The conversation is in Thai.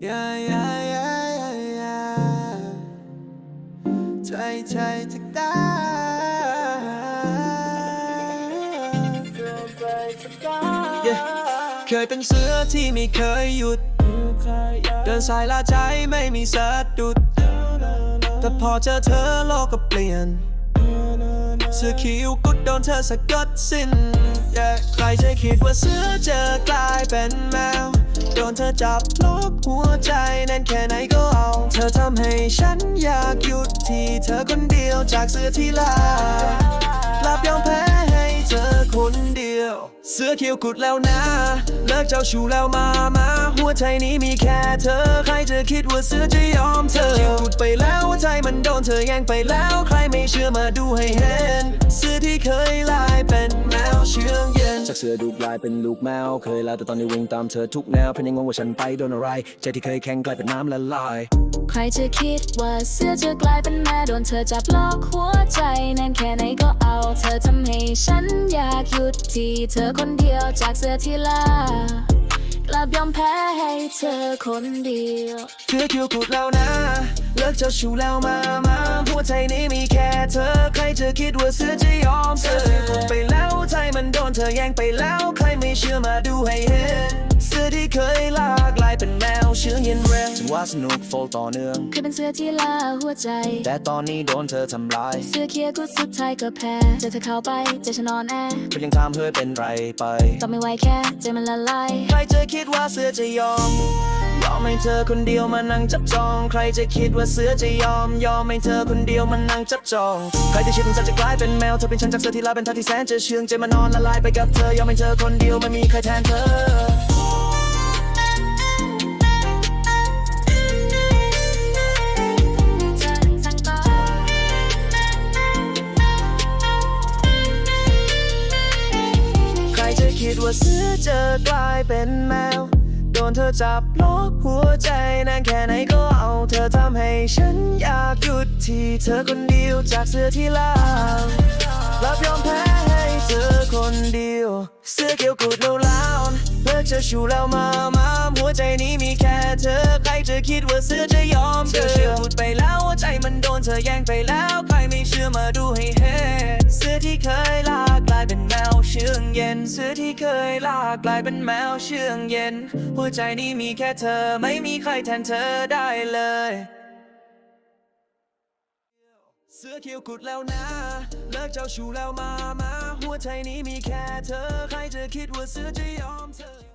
yeah yeah yeah yeah yeah ใจใจจะได้ Yeah เคยเป็นเสือที่ไม่เคยหยุด เดินสายลาใจไม่มีสะดุด แต่พอเจอเธอโลกก็เปลี่ยนเสื้อคิวกุดโดนเธอสะกดสิ้น yeah ใครจะคิดว่าเสื้อจะกลายเป็น นเธอจับล็อกหัวใจแน่นแค่ไหนก็เอา เธอทำให้ฉันอยากหยุดที่เธอคนเดียวจากเสื้อที่ลากลับยอมแพ้ให้เธอคนเดียว เสื้อเขียวกุดแล้วนะ เลิกเจ้าชู้แล้วมามาห ใจนี้มีแค่เธอ ใครจะคิดว่าเสือจะยอมเธอเขียวกุดไปแล้วหัวใจมันโดนเธอแย่งไปแล้วใครไม่เชื่อมาดูให้เห็นเสือที่เคยลายเป็นแมวเชื่องเย็นจากเสือดุกลายเป็นลูกแมว เคยลาแต่ตอนนี้วิ่งตามเธอทุกแนวเพียงยังงงว่าฉันไปโดนอะไรใจที่เคยแข็งกลายเป็นน้ำละลาย ใครจะคิดว่าเสื้อจะกลายเป็นแม่โดนเธอจับล็อกหัวใจแน่นแค่ไหนก็เอา เธอทำให้ฉันอยากหยุดที่เธอคนเดียวจากเสื้อที่ลา กลับยอมแพ้ให้เธอคนเดียวเธอคิวกุดแล้วนะ เลิกเจ้าชู้แล้วมามาหัวใจนี้มีแค่เธอ ใครจะคิดว่าเสือจะยอมเธอกุดไปแล้วใจมันโดนเธอแย่งไปแล้ว ใครไม่เชื่อมาดูให้ เป็นแมวเชื่องเย็นแรงจังหวะสนุกโฟลต่อเนื่อง เคยเป็นเสื้อที่ลาหัวใจ แต่ตอนนี้โดนเธอทำลาย เสื้อเคียร์กุดสุดท้ายก็แพ้เจอเธอเข้าไปใจฉันนอนแอก็ยังถามเฮ้ยเป็นไรไปต่อไม่ไหวแค่ใจมันละลายใครจะคิดว่าเสือจะยอมยอมให้เธอคนเดียวมานั่งจับจอง ใครจะคิดว่าเสือจะยอม ยอมให้เธอคนเดียวมานั่งจับจอง ใครที่คิดว่าจะกลายเป็นแมวเธอเป็นฉันจากเสือที่ลาเป็นท่าที่แสนจะเชื่องใจมานอนละลายไปกับเธอยอมให้เธอคนเดียวไม่มีใครแทนเธอ คิดว่าเสือจะกลายเป็นแมว โดนเธอจับล็อกหัวใจนานแค่ไหนก็เอาเธอทำให้ฉันอยากหยุดที่เธอคนเดียวจากเสือที่ลางรับยอมแพ้ให้เธอคนเดียว เสื้อเขียวกุดแล้วล้วเลิกจะชูแล้วมามาหัวใจนี้มีแค่เธอ ใครจะคิดว่าเสือจะยอมเธอเชื่อพูดไปแล้วหัวใจมันโดนเธอแย่งไปแล้ว ใครไม่เชื่อมาดูให้เห็นเสื้อที่เคยลา เชื่องเย็นเสื้อที่เคยลากกลายเป็นแมวเชื่องเย็น หัวใจนี้มีแค่เธอไม่มีใครแทนเธอได้เลย เสื้อเขียวกุดแล้วนะ เลิกเจ้าชู้แล้วมามาหัวใจนี้มีแค่เธอ ใครจะคิดว่าเสื้อจะยอมเธอ